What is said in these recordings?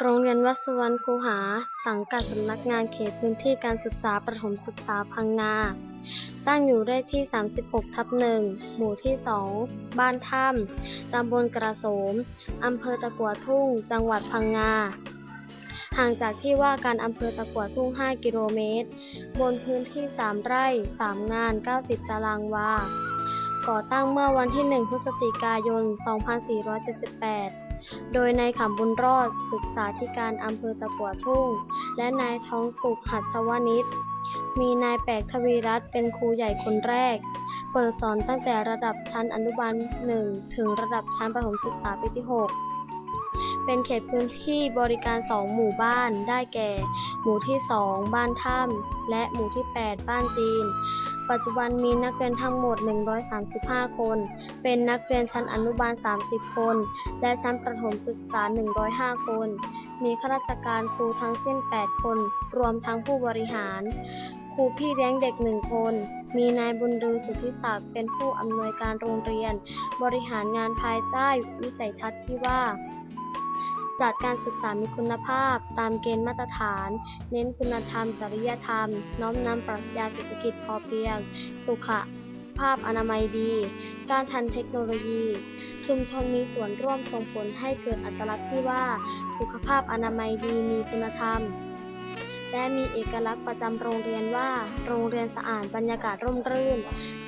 โรงเรียนวัดสุวรรณคูหา สังกัดสำนักงานเขตพื้นที่การศึกษาประถมศึกษาพังงา ตั้งอยู่เลขที่ 36 ทับหนึ่งหมู่ที่ 2 บ้านถ้ำตำบลกระโสม อำเภอตะกัวทุ่ง จังหวัดพังงา ห่างจากที่ว่าการอำเภอตะกัวทุ่ง 5 กิโลเมตร บนพื้นที่ 3 ไร่ 3 งาน 90 ตารางวา ก่อตั้งเมื่อวันที่ 1 พฤศจิกายน 2478 โดยนายขำบุญรอดศึกษาธิการอำเภอตะกัวทุ่ง และนายท้องสุขหัดชวนิชมีนายแปลกทวีรัตน์เป็นครูใหญ่คนแรก เปิดสอนตั้งแต่ระดับชั้นอนุบาล1ถึงระดับชั้นประถมศึกษาปีที่ 6 เป็นเขตพื้นที่บริการ 2 หมู่บ้านได้แก่ หมู่ที่ 2 บ้านถ้ำและหมู่ที่ 8 บ้านจีน ปัจจุบันมีนักเรียนทั้งหมด 135 คน เป็นนักเรียนชั้นอนุบาล 30 คน และชั้นประถมศึกษา 105 คน มีข้าราชการครูทั้งสิ้น 8 คน รวมทั้งผู้บริหาร ครูพี่เลี้ยงเด็กหนึ่งคน มีนายบุญรือสุทธิศักดิ์เป็นผู้อำนวยการโรงเรียน บริหารงานภายใต้วิสัยทัศน์ที่ว่า จัดการศึกษามีคุณภาพ ตามเกณฑ์มาตรฐาน เน้นคุณธรรม จริยธรรม น้อมนำปรัชญาเศรษฐกิจพอเพียง สุขภาพอนามัยดี การทันเทคโนโลยี ชุมชนมีส่วนร่วมส่งผลให้เกิดอัตลักษณ์ที่ว่า สุขภาพอนามัยดีมีคุณธรรม และมีเอกลักษณ์ประจำโรงเรียนว่า โรงเรียนสะอาดบรรยากาศร่มรื่น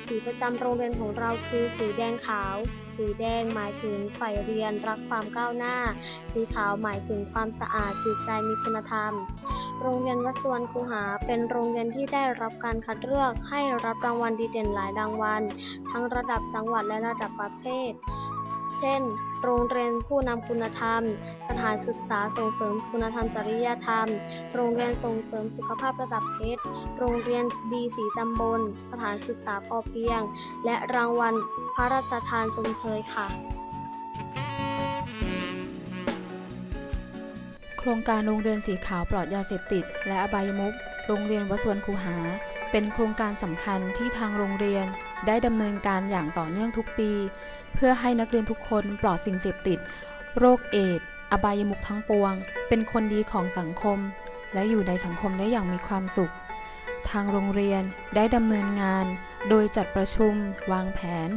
สีประจำโรงเรียนของเราคือสีแดงขาว สีแดงหมายถึงใฝ่เรียนรักความก้าวหน้า สีขาวหมายถึงความสะอาดจิตใจมีคุณธรรม โรงเรียนวัดสวนคูหาเป็นโรงเรียนที่ได้รับการคัดเลือกให้รับรางวัลดีเด่นหลายรางวัล ทั้งระดับจังหวัดและระดับประเทศ เช่น โรงเรียนผู้นำคุณธรรม สถานศึกษาส่งเสริมคุณธรรมจริยธรรม โรงเรียนส่งเสริมสุขภาพระดับเพชร โรงเรียนดีสีตำบล สถานศึกษาพอเพียง และรางวัลพระราชทานชมเชยค่ะโครงการโรงเรียนสีขาวปลอดยาเสพติด และอบายมุขโรงเรียนวัสวนคูหา เป็นโครงการสำคัญที่ทางโรงเรียนได้ดำเนินการอย่างต่อเนื่องทุกปี เพื่อให้นักเรียนทุกคนปลอดสิ่งเสพติด โรคเอดส์อบายมุขทั้งปวง เป็นคนดีของสังคม และอยู่ในสังคมได้อย่างมีความสุข ทางโรงเรียนได้ดำเนินงาน โดยจัดประชุม วางแผน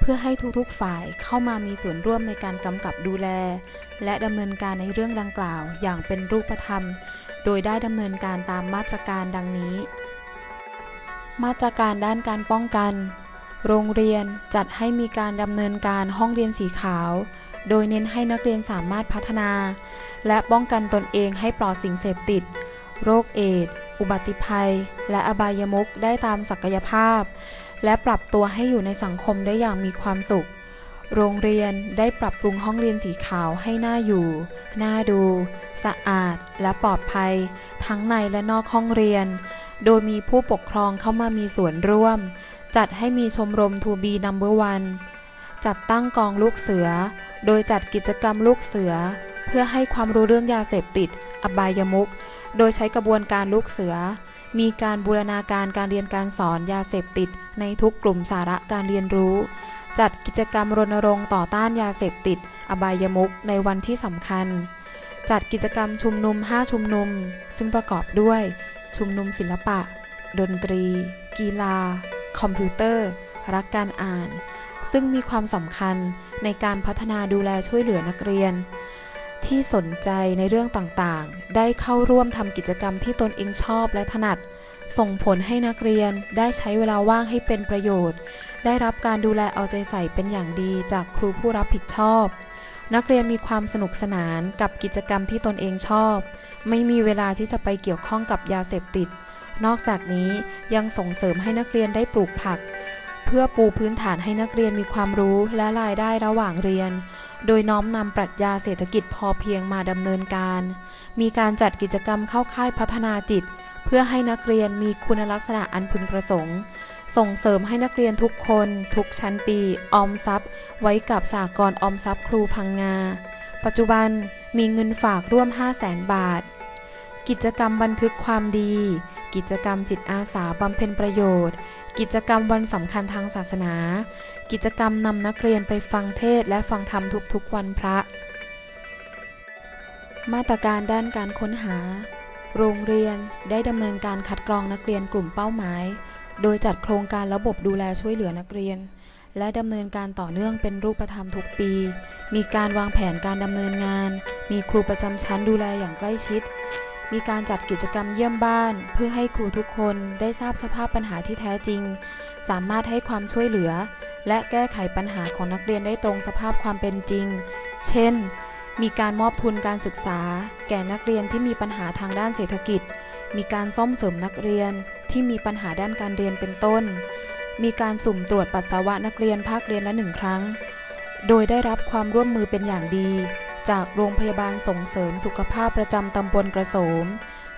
เพื่อให้ทุกๆฝ่ายเข้ามามีส่วนร่วมในการกำกับดูแล และดำเนินการในเรื่องดังกล่าวอย่างเป็นรูปธรรม โดยได้ดำเนินการตามมาตรการดังนี้ มาตรการด้านการป้องกัน โรงเรียนจัดให้มีการดำเนินการห้องเรียนสีขาว โดยเน้นให้นักเรียนสามารถพัฒนา และป้องกันตนเองให้ปลอดสิ่งเสพติด โรคเอดส์อุบัติภัย และอบายมุขได้ตามศักยภาพ และปรับตัวให้อยู่ในสังคมได้อย่างมีความสุข โรงเรียนได้ปรับปรุงห้องเรียนสีขาวให้น่าอยู่ น่าดู สะอาด และปลอดภัย ทั้งในและนอกห้องเรียน โดยมีผู้ปกครองเข้ามามีส่วนร่วม จัดให้มีชมรม To Be Number One จัดตั้งกองลูกเสือ โดยจัดกิจกรรมลูกเสือ เพื่อให้ความรู้เรื่องยาเสพติด อบายมุขโดยใช้กระบวนการลูกเสือ มีการบูรณาการการเรียนการสอนยาเสพติด ในทุกกลุ่มสาระการเรียนรู้ จัดกิจกรรมรณรงค์ต่อต้านยาเสพติด อบายมุขในวันที่สำคัญ จัดกิจกรรมชุมนุม 5 ชุมนุม ซึ่งประกอบด้วย ชุมนุมศิลปะ ดนตรี กีฬา คอมพิวเตอร์ รักการอ่าน ซึ่งมีความสำคัญในการพัฒนาดูแลช่วยเหลือนักเรียน ที่สนใจในเรื่องต่างๆ ได้เข้าร่วมทำกิจกรรมที่ตนเองชอบและถนัด ส่งผลให้นักเรียนได้ใช้เวลาว่างให้เป็นประโยชน์ ได้รับการดูแลเอาใจใส่เป็นอย่างดีจากครูผู้รับผิดชอบ นักเรียนมีความสนุกสนานกับกิจกรรมที่ตนเองชอบ ไม่มีเวลาที่จะไปเกี่ยวข้องกับยาเสพติด นอกจากนี้ยังส่งเสริมให้นักเรียนได้ปลูกผัก เพื่อปูพื้นฐานให้นักเรียนมีความรู้และรายได้ระหว่างเรียน โดยน้อมนำปรัชญาเศรษฐกิจพอเพียงมาดำเนินการ มีการจัดกิจกรรมเข้าค่ายพัฒนาจิต เพื่อให้นักเรียนมีคุณลักษณะอันพึงประสงค์ ส่งเสริมให้นักเรียนทุกคน ทุกชั้นปี ออมทรัพย์ ไว้กับสากลออมทรัพย์ครูพังงา ปัจจุบันมีเงินฝากร่วม 5 0 0แสนบาท กิจกรรมบันทึกความดี กิจกรรมจิตอาสาบำเพ็ญประโยชน์ กิจกรรมวันสำคัญทางศาสนา กิจกรรมนำนักเรียนไปฟังเทศและฟังธรรมทุกๆวันพระ มาตรการด้านการค้นหา โรงเรียนได้ดำเนินการคัดกรองนักเรียนกลุ่มเป้าหมาย โดยจัดโครงการระบบดูแลช่วยเหลือนักเรียน และดำเนินการต่อเนื่องเป็นรูปธรรมทุกปี มีการวางแผนการดำเนินงาน มีครูประจำชั้นดูแลอย่างใกล้ชิด มีการจัดกิจกรรมเยี่ยมบ้าน เพื่อให้ครูทุกคนได้ทราบสภาพปัญหาที่แท้จริง สามารถให้ความช่วยเหลือ และแก้ไขปัญหาของนักเรียนได้ตรงสภาพความเป็นจริง เช่น มีการมอบทุนการศึกษา แก่นักเรียนที่มีปัญหาทางด้านเศรษฐกิจ มีการซ่อมเสริมนักเรียนที่มีปัญหาด้านการเรียนเป็นต้น มีการสุ่มตรวจปัสสาวะนักเรียนภาคเรียนละหนึ่งครั้ง โดยได้รับความร่วมมือเป็นอย่างดี จากโรงพยาบาลส่งเสริมสุขภาพประจำตำบลกระโสม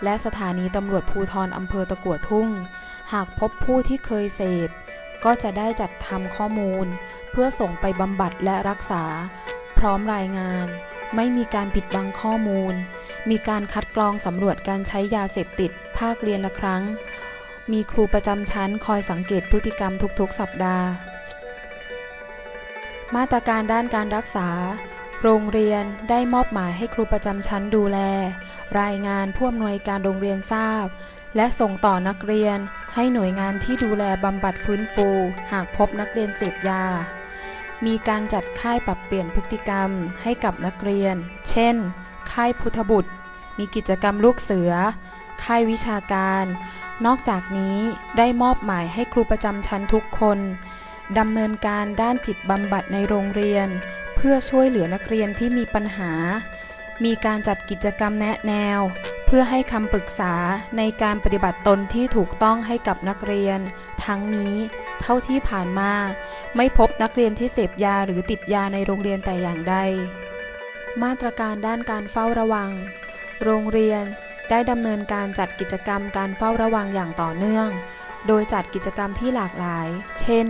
และสถานีตำรวจภูทรอำเภอตะกัวทุ่ง หากพบผู้ที่เคยเสพ ก็จะได้จัดทำข้อมูล เพื่อส่งไปบำบัดและรักษา พร้อมรายงาน ไม่มีการปิดบังข้อมูล มีการคัดกรองสำรวจการใช้ยาเสพติด ภาคเรียนละครั้ง มีครูประจำชั้นคอยสังเกตพฤติกรรมทุกๆ สัปดาห์ มาตรการด้านการรักษา โรงเรียนได้มอบหมายให้ครูประจำชั้นดูแล รายงานผู้อำนวยการโรงเรียนทราบ และส่งต่อนักเรียนให้หน่วยงานที่ดูแลบำบัดฟื้นฟู หากพบนักเรียนเสพยา มีการจัดค่ายปรับเปลี่ยนพฤติกรรมให้กับนักเรียน เช่น ค่ายพุทธบุตร มีกิจกรรมลูกเสือ ค่ายวิชาการ นอกจากนี้ได้มอบหมายให้ครูประจำชั้นทุกคนดำเนินการด้านจิตบำบัดในโรงเรียน เพื่อช่วยเหลือนักเรียนที่มีปัญหา มีการจัดกิจกรรมแนะแนว เพื่อให้คำปรึกษาในการปฏิบัติตนที่ถูกต้องให้กับนักเรียน ทั้งนี้เท่าที่ผ่านมา ไม่พบนักเรียนที่เสพยาหรือติดยาในโรงเรียนแต่อย่างใด มาตรการด้านการเฝ้าระวัง โรงเรียนได้ดำเนินการจัดกิจกรรมการเฝ้าระวังอย่างต่อเนื่อง โดยจัดกิจกรรมที่หลากหลาย เช่น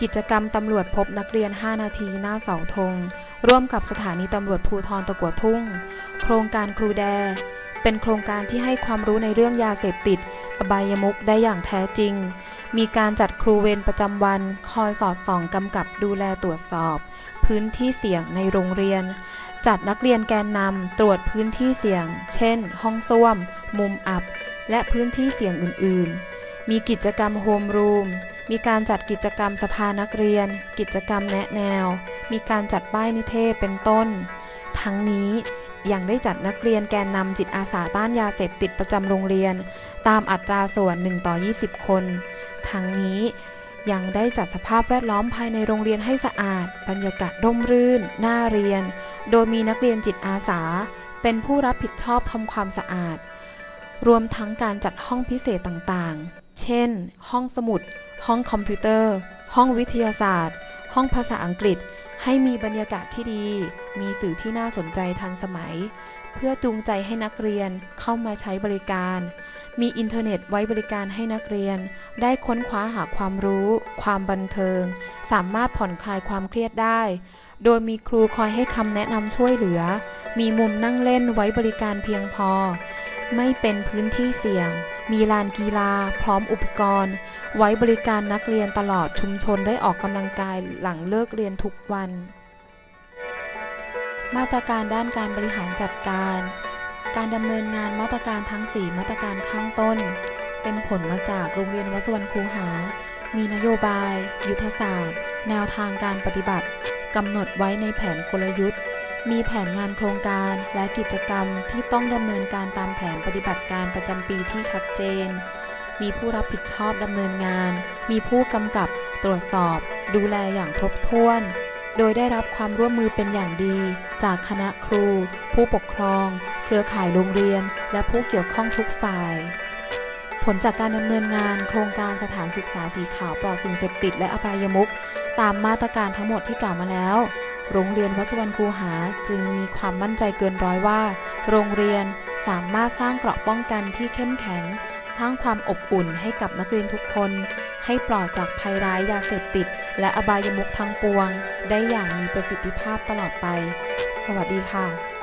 กิจกรรมตำรวจพบนักเรียน 5 นาทีหน้าเสาธง ร่วมกับสถานีตำรวจภูทรตะกัวทุ่ง โครงการครูแด เป็นโครงการที่ให้ความรู้ในเรื่องยาเสพติด อบายมุกได้อย่างแท้จริง มีการจัดครูเวรประจำวัน คอยสอดส่องกำกับดูแลตรวจสอบ พื้นที่เสี่ยงในโรงเรียน จัดนักเรียนแกนนำตรวจพื้นที่เสี่ยง เช่น ห้องส้วม มุมอับ และพื้นที่เสี่ยงอื่น ๆ มีกิจกรรมโฮมรูม มีการจัดกิจกรรมสภานักเรียน กิจกรรมแนะแนว มีการจัดป้ายนิเทศเป็นต้น ทั้งนี้ยังได้จัดนักเรียนแกนนำจิตอาสาต้านยาเสพติดประจำโรงเรียน ตามอัตราส่วน 1 ต่อ 20 คน ทั้งนี้ยังได้จัดสภาพแวดล้อมภายในโรงเรียนให้สะอาด บรรยากาศร่มรื่น น่าเรียน โดยมีนักเรียนจิตอาสา เป็นผู้รับผิดชอบทำความสะอาด รวมทั้งการจัดห้องพิเศษต่างๆ เช่น ห้องสมุด ห้องคอมพิวเตอร์ ห้องวิทยาศาสตร์ ห้องภาษาอังกฤษ ให้มีบรรยากาศที่ดี มีสื่อที่น่าสนใจทันสมัย เพื่อจูงใจให้นักเรียนเข้ามาใช้บริการ มีอินเทอร์เน็ตไว้บริการให้นักเรียน ได้ค้นคว้าหาความรู้ ความบันเทิง สามารถผ่อนคลายความเครียดได้ โดยมีครูคอยให้คำแนะนำช่วยเหลือ มีมุมนั่งเล่นไว้บริการเพียงพอ ไม่เป็นพื้นที่เสี่ยง มีลานกีฬา พร้อมอุปกรณ์ ไว้บริการนักเรียนตลอดชุมชนได้ออกกำลังกายหลังเลิกเรียนทุกวัน มาตรการด้านการบริหารจัดการ การดำเนินงานมาตรการทั้ง 4 มาตรการข้างต้น เป็นผลมาจากโรงเรียนวัสวรรคูหา มีนโยบาย ยุทธศาสตร์ แนวทางการปฏิบัติกำหนดไว้ในแผนกลยุทธ์ มีแผนงานโครงการและกิจกรรมที่ต้องดำเนินการตามแผนปฏิบัติการประจำปีที่ชัดเจน มีผู้รับผิดชอบดำเนินงาน มีผู้กำกับตรวจสอบ ดูแลอย่างครบถ้วน โดยได้รับความร่วมมือเป็นอย่างดี จากคณะครู ผู้ปกครอง เครือข่ายโรงเรียน และผู้เกี่ยวข้องทุกฝ่าย ผลจากการดำเนินงานโครงการสถานศึกษาสีขาวปลอดสิ่งเสพติดและอบายมุขตามมาตรการทั้งหมดที่กล่าวมาแล้ว โรงเรียนวัดสวรรคูหาจึงมีความมั่นใจเกินร้อยว่า โรงเรียนสามารถสร้างเกราะป้องกันที่เข้มแข็งทั้งความอบอุ่นให้กับนักเรียนทุกคน ให้ปลอดจากภัยร้ายยาเสพติด และอบายมุขทั้งปวง ได้อย่างมีประสิทธิภาพตลอดไป สวัสดีค่ะ